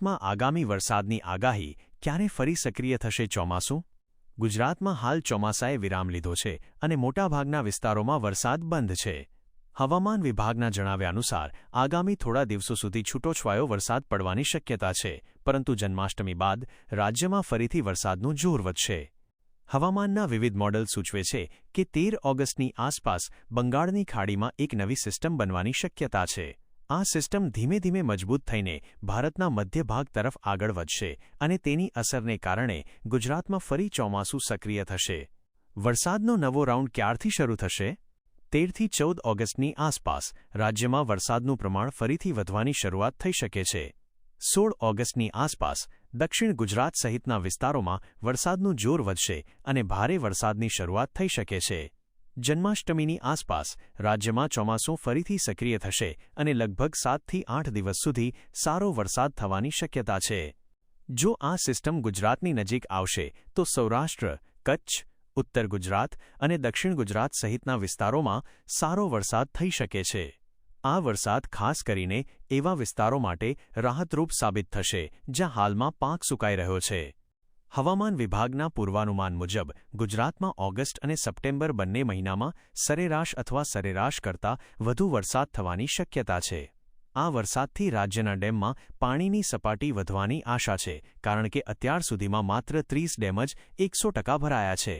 માં આગામી વરસાદની આગાહી ક્યારે ફરી સક્રિય થશે ચોમાસું? ગુજરાતમાં હાલ ચોમાસાએ વિરામ લીધો છે અને મોટાભાગના વિસ્તારોમાં વરસાદ બંધ છે. હવામાન વિભાગના જણાવ્યા અનુસાર, આગામી થોડા દિવસો સુધી છૂટોછવાયો વરસાદ પડવાની શક્યતા છે, પરંતુ જન્માષ્ટમી બાદ રાજ્યમાં ફરીથી વરસાદનું જોર વધશે. હવામાનના વિવિધ મોડલ સૂચવે છે કે તેર ઓગસ્ટની આસપાસ બંગાળની ખાડીમાં એક નવી સિસ્ટમ બનવાની શક્યતા છે. આ સિસ્ટમ ધીમે ધીમે મજબૂત થઈને ભારતના મધ્ય ભાગ તરફ આગળ વધશે અને તેની અસરને કારણે ગુજરાતમાં ફરી ચોમાસું સક્રિય થશે. વરસાદનો નવો રાઉન્ડ ક્યારથી શરૂ થશે? તેરથી ચૌદ ઓગસ્ટની આસપાસ રાજ્યમાં વરસાદનું પ્રમાણ ફરીથી વધવાની શરૂઆત થઈ શકે છે. સોળ ઓગસ્ટની આસપાસ દક્ષિણ ગુજરાત સહિતના વિસ્તારોમાં વરસાદનું જોર વધશે અને ભારે વરસાદની શરૂઆત થઈ શકે છે. જન્માષ્ટમીની આસપાસ રાજ્યમાં ચોમાસું ફરીથી સક્રિય થશે અને લગભગ સાતથી આઠ દિવસ સુધી સારો વરસાદ થવાની શક્યતા છે. જો આ સિસ્ટમ ગુજરાતની નજીક આવશે, તો સૌરાષ્ટ્ર, કચ્છ, ઉત્તર ગુજરાત અને દક્ષિણ ગુજરાત સહિતના વિસ્તારોમાં સારો વરસાદ થઈ શકે છે. આ વરસાદ ખાસ કરીને એવા વિસ્તારો માટે રાહતરૂપ સાબિત થશે, જ્યાં હાલમાં પાક સુકાઈ રહ્યો છે. હવામાન વિભાગના પૂર્વાનુમાન મુજબ, ગુજરાતમાં ઓગસ્ટ અને સપ્ટેમ્બર બંને મહિનામાં સરેરાશ અથવા સરેરાશ કરતાં વધુ વરસાદ થવાની શક્યતા છે. આ વરસાદથી રાજ્યના ડેમમાં પાણીની સપાટી વધવાની આશા છે, કારણ કે અત્યાર સુધીમાં માત્ર ત્રીસ ડેમ જ એકસો ટકા ભરાયા છે.